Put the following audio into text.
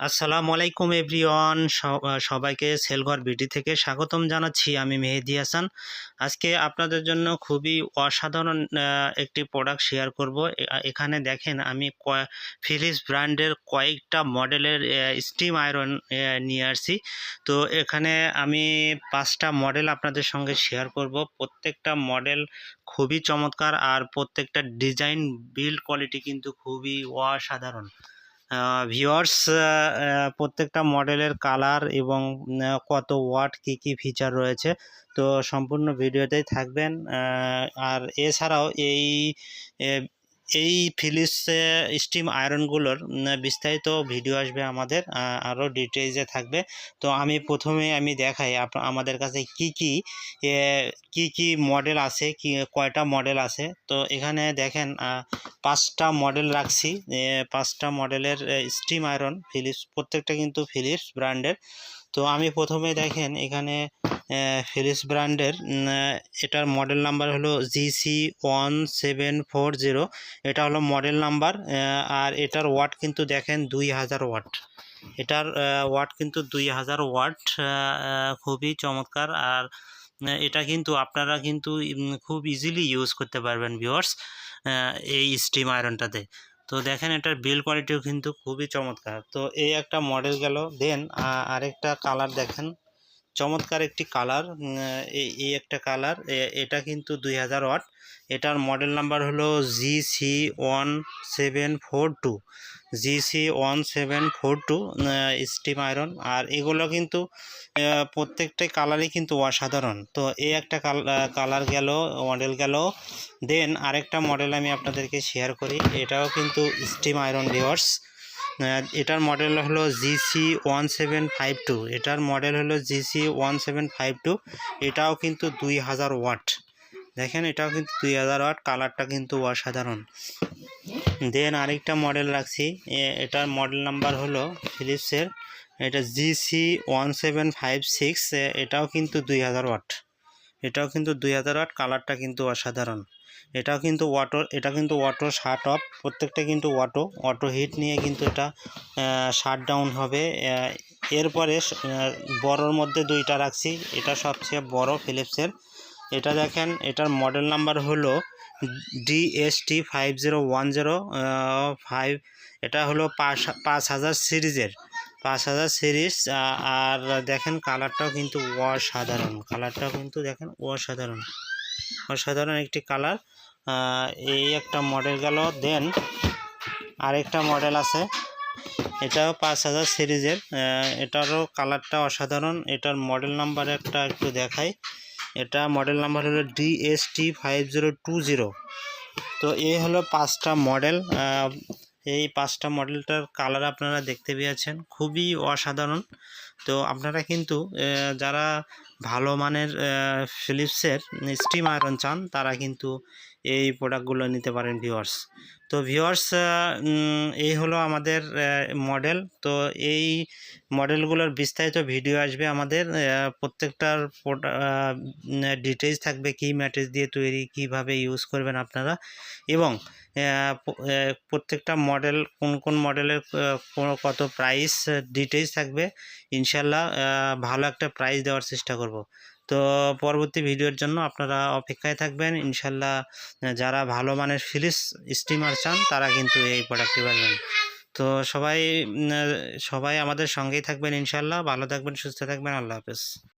আসসালামু আলাইকুম এভরিওয়ান। সবাইকে সেলঘর বিডি থেকে স্বাগতম জানাচ্ছি। আমি মেহেদি হাসান। আজকে আপনাদের জন্য খুবই অসাধারণ একটি প্রোডাক্ট শেয়ার করব। এখানে দেখেন আমি ফিলিপস ব্র্যান্ডের কয়েকটা মডেলের স্টিম আয়রন নিয়ে আসছি। তো এখানে আমি পাঁচটা মডেল আপনাদের সঙ্গে শেয়ার করব। প্রত্যেকটা মডেল খুবই চমৎকার আর প্রত্যেকটা ডিজাইন বিল্ড কোয়ালিটি কিন্তু খুবই অসাধারণ। ভিওয়ার্স প্রত্যেকটা মডেলের কালার এবং কত ওয়াট কি কি ফিচার রয়েছে। তো সম্পূর্ণ ভিডিওতেই থাকবেন। আর এছাড়াও এই এই ফিলিপস স্টিম আয়রনগুলোর বিস্তারিত ভিডিও আসবে আমাদের আরও ডিটেলসে থাকবে। তো আমি প্রথমে আমি দেখাই আমাদের কাছে কি কি কি কি মডেল আছে, কি, কয়টা মডেল আছে। তো এখানে দেখেন পাঁচটা মডেল রাখছি। পাঁচটা মডেলের স্টিম আয়রন ফিলিপস প্রত্যেকটা কিন্তু ফিলিপস ব্র্যান্ডের তো আমি প্রথমে দেখেন এখানে ফিলিপস ব্র্যান্ডের এটার মডেল নাম্বার হলো GC one seven four zero এটা হলো মডেল নাম্বার আর এটার ওয়াট কিন্তু দেখেন দুই হাজার ওয়াট এটার ওয়াট কিন্তু দুই হাজার ওয়াট খুবই চমৎকার। আর এটা কিন্তু আপনারা কিন্তু খুব ইজিলি ইউজ করতে পারবেন ভিওয়ার্স এই স্টিম আয়রনটাতে তো দেখেন এটার বিল কোয়ালিটিও কিন্তু খুবই চমৎকার। তো এই একটা মডেল গেল। দেন আরেকটা কালার দেখেন। চমৎকার একটি কালার এই একটা কালার এটা কিন্তু দুই হাজার ওয়াট এটার মডেল নাম্বার হলো G C one seven four two G C one seven four two steam iron আর এগুলো কিন্তু প্রত্যেকটাই কালারই কিন্তু অসাধারণ। তো এই একটা কালার গেল মডেল গেল। দেন আরেকটা মডেল আমি আপনাদেরকে শেয়ার করি, এটাও কিন্তু স্টিম আয়রন ভিওয়ার্স এটার মডেল হলো GC one seven five two এটার মডেল হলো GC one seven five two এটাও কিন্তু দুই হাজার ওয়াট দেখেন, এটাও কিন্তু দুই হাজার ওয়াট কালারটা কিন্তু অসাধারণ। দেন আরেকটা মডেল রাখছি। এটার মডেল নাম্বার হলো ফিলিপসের এটা GC one seven five six এটাও কিন্তু দুই হাজার ওয়াট এটাও কিন্তু দুই হাজার ওয়াট কালারটা কিন্তু অসাধারণ। এটাও কিন্তু ওয়াটো এটা কিন্তু অটো শার্ট অফ প্রত্যেকটা কিন্তু অটো অটো হিট নিয়ে কিন্তু এটা শাট ডাউন হবে। এরপরে বড়োর মধ্যে দুইটা রাখছি। এটা সবচেয়ে বড় ফিলিপসের এটা দেখেন, এটার মডেল নাম্বার হলো DST five zero one zero five এটা হলো পাঁচ পাঁচ হাজার সিরিজের। পাঁচ হাজার সিরিজ আর দেখেন কালারটাও কিন্তু অসাধারণ। কালারটাও কিন্তু দেখেন অসাধারণ। অসাধারণ একটি কালার। এই একটা মডেল গেল দেন আরেকটা মডেল আছে। এটাও পাঁচ হাজার সিরিজের। এটারও কালারটা অসাধারণ। এটার মডেল নাম্বার একটা একটু দেখাই। এটা মডেল নাম্বার হলো DST five zero two zero তো এই হলো পাঁচটা মডেল। এই পাঁচটা মডেলটার কালার আপনারা দেখতে পেয়েছেন। খুবই অসাধারণ। তো আপনারা কিন্তু যারা ভালো মানের ফিলিপসের স্টিম আয়রন চান, তারা কিন্তু এই প্রোডাক্টগুলো নিতে পারেন ভিওয়ার্স তো ভিওয়ার্স এই হলো আমাদের মডেল তো এই মডেলগুলোর বিস্তারিত ভিডিও আসবে আমাদের প্রত্যেকটার ডিটেলস থাকবে কী ম্যাট্রিক্স দিয়ে তৈরি, কীভাবে ইউজ করবেন আপনারা এবং প্রত্যেকটা মডেল কোন কোন মডেলের কত প্রাইস ডিটেলস থাকবে, ইনশাল্লাহ ভালো একটা প্রাইস দেওয়ার চেষ্টা করব। তো পরবর্তী ভিডিওর জন্য আপনারা অপেক্ষায় থাকবেন। ইনশাল্লাহ যারা ভালো মানের ফিলিস স্টিমার চান, তারা কিন্তু এই প্রোডাক্টটি পাবেন। তো সবাই সবাই আমাদের সঙ্গেই থাকবেন ইনশাল্লাহ। ভালো থাকবেন, সুস্থ থাকবেন। আল্লাহ হাফেজ।